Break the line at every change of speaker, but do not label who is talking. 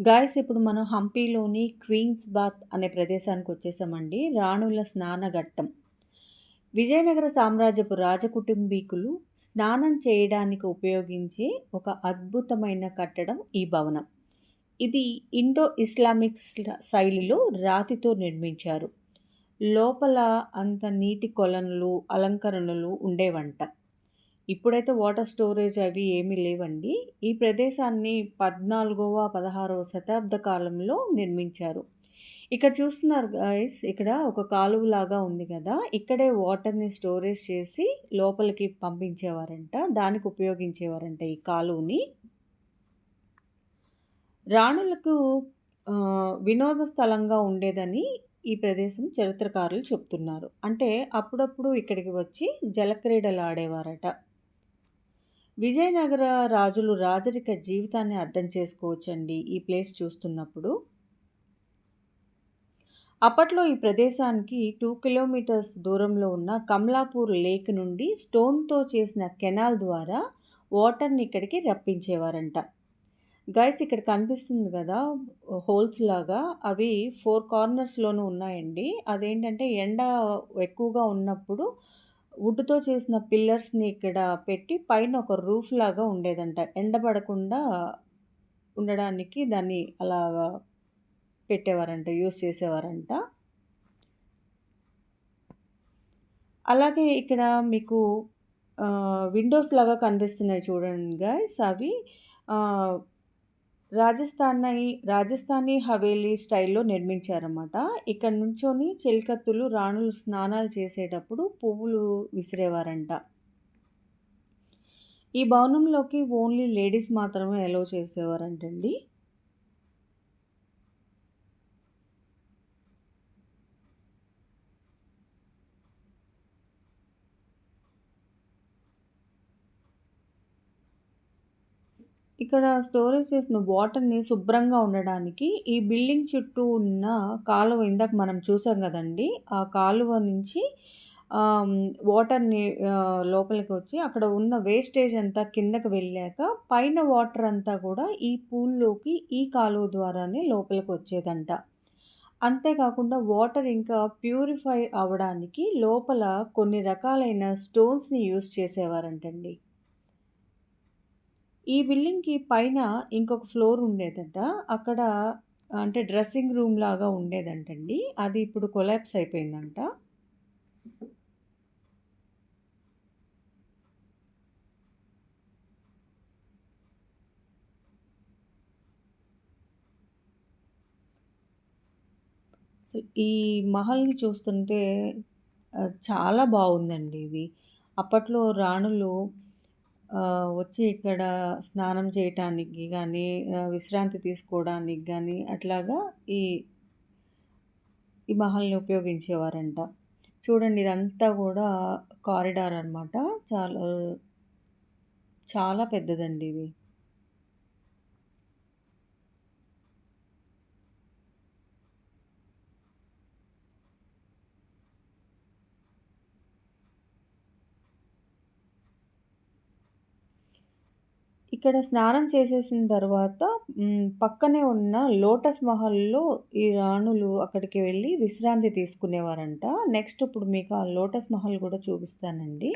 Guys ఇప్పుడు మనం హంపీలోని queens bath అనే ప్రదేశానికి వచ్చేసామండి. రాణుల స్నానఘట్టం విజయనగర సామ్రాజ్యపు రాజకుటుంబీకులు స్నానం చేయడానికి ఉపయోగించే ఒక అద్భుతమైన కట్టడం ఈ భవనం. ఇది ఇండో ఇస్లామిక్ శైలిలో రాతితో నిర్మించారు. లోపల అంత నీటి కొలనులు అలంకరణలు ఉండేవంట ఇప్పుడైతే వాటర్ స్టోరేజ్ అవి ఏమీ లేవండి. ఈ ప్రదేశాన్ని పద్నాలుగవ పదహారవ శతాబ్ద కాలంలో నిర్మించారు. ఇక్కడ చూస్తున్నారు గైస్ ఇక్కడ ఒక కాలువ లాగా ఉంది కదా ఇక్కడే వాటర్ని స్టోరేజ్ చేసి లోపలికి పంపించేవారంట దానికి ఉపయోగించేవారంట ఈ కాలువని. రాణులకు వినోద స్థలంగా ఉండేదని ఈ ప్రదేశం చరిత్రకారులు చెప్తున్నారు. అంటే అప్పుడప్పుడు ఇక్కడికి వచ్చి జలక్రీడలు ఆడేవారట. విజయనగర రాజులు రాజరిక జీవితాన్ని అర్థం చేసుకోవచ్చండి ఈ ప్లేస్ చూస్తున్నప్పుడు. అప్పట్లో ఈ ప్రదేశానికి టూ కిలోమీటర్స్ దూరంలో ఉన్న కమలాపూర్ లేక్ నుండి స్టోన్తో చేసిన కెనాల్ ద్వారా వాటర్ని ఇక్కడికి రప్పించేవారంట. గైస్ ఇక్కడ కనిపిస్తుంది కదా హోల్స్ లాగా. అవి ఫోర్ కార్నర్స్లోనూ ఉన్నాయండి. అదేంటంటే ఎండ ఎక్కువగా ఉన్నప్పుడు వుడ్‌తో చేసిన పిల్లర్స్‌ని ఇక్కడ పెట్టి పైన ఒక రూఫ్ లాగా ఉండేదంట. ఎండబడకుండా ఉండడానికి దాన్ని అలాగా పెట్టేవారంట. యూస్ చేసేవారంట. అలాగే ఇక్కడ మీకు విండోస్ లాగా కనిపిస్తున్నాయి చూడండి గైస్ అవి రాజస్థానీ రాజస్థానీ హవేలీ స్టైల్‌లో నిర్మించారన్నమాట. ఇక్కడ నుంచొని చెలికత్తులు, రాణులు స్నానాలు చేసేటప్పుడు పువ్వులు విసిరేవారంట. ఈ భవనంలోకి ఓన్లీ లేడీస్ మాత్రమే అలో చేసేవారంటండి. ఇక్కడ స్టోరేజ్ చేసిన వాటర్‌ని శుభ్రంగా ఉండడానికి ఈ బిల్డింగ్ చుట్టూ ఉన్న కాలువ ఇందాక మనం చూసాం కదండి ఆ కాలువ నుంచి వాటర్‌ని లోపలికి వచ్చి అక్కడ ఉన్న వేస్టేజ్ అంతా కిందకి వెళ్ళాక పైన వాటర్ అంతా కూడా ఈ పూల్‌లోకి ఈ కాలువ ద్వారానే లోపలికి వచ్చేదంట. అంతేకాకుండా వాటర్ ఇంకా ప్యూరిఫై అవ్వడానికి లోపల కొన్ని రకాలైన స్టోన్స్‌ని యూస్ చేసేవారంటండి. ఈ బిల్డింగ్‌కి పైన ఇంకొక ఫ్లోర్ ఉండేదట. అక్కడ అంటే డ్రెస్సింగ్ రూమ్ లాగా ఉండేదంటండి. అది ఇప్పుడు కొలాప్స్ అయిపోయిందంట. ఈ మహల్‌ని చూస్తుంటే చాలా బాగుందండి ఇది. అప్పట్లో రాణులు వచ్చి ఇక్కడ స్నానం చేయటానికి కానీ విశ్రాంతి తీసుకోవడానికి కానీ అట్లాగా ఈ ఈ మహల్‌ని ఉపయోగించేవారంట. చూడండి ఇదంతా కూడా కారిడార్ అనమాట. చాలా చాలా పెద్దదండి ఇది. ఇక్కడ స్నానం చేసేసిన తర్వాత పక్కనే ఉన్న లోటస్ మహల్‌లో ఈ రాణులు అక్కడికి వెళ్ళి విశ్రాంతి తీసుకునేవారంట. నెక్స్ట్ ఇప్పుడు మీకు ఆ లోటస్ మహల్ కూడా చూపిస్తానండి.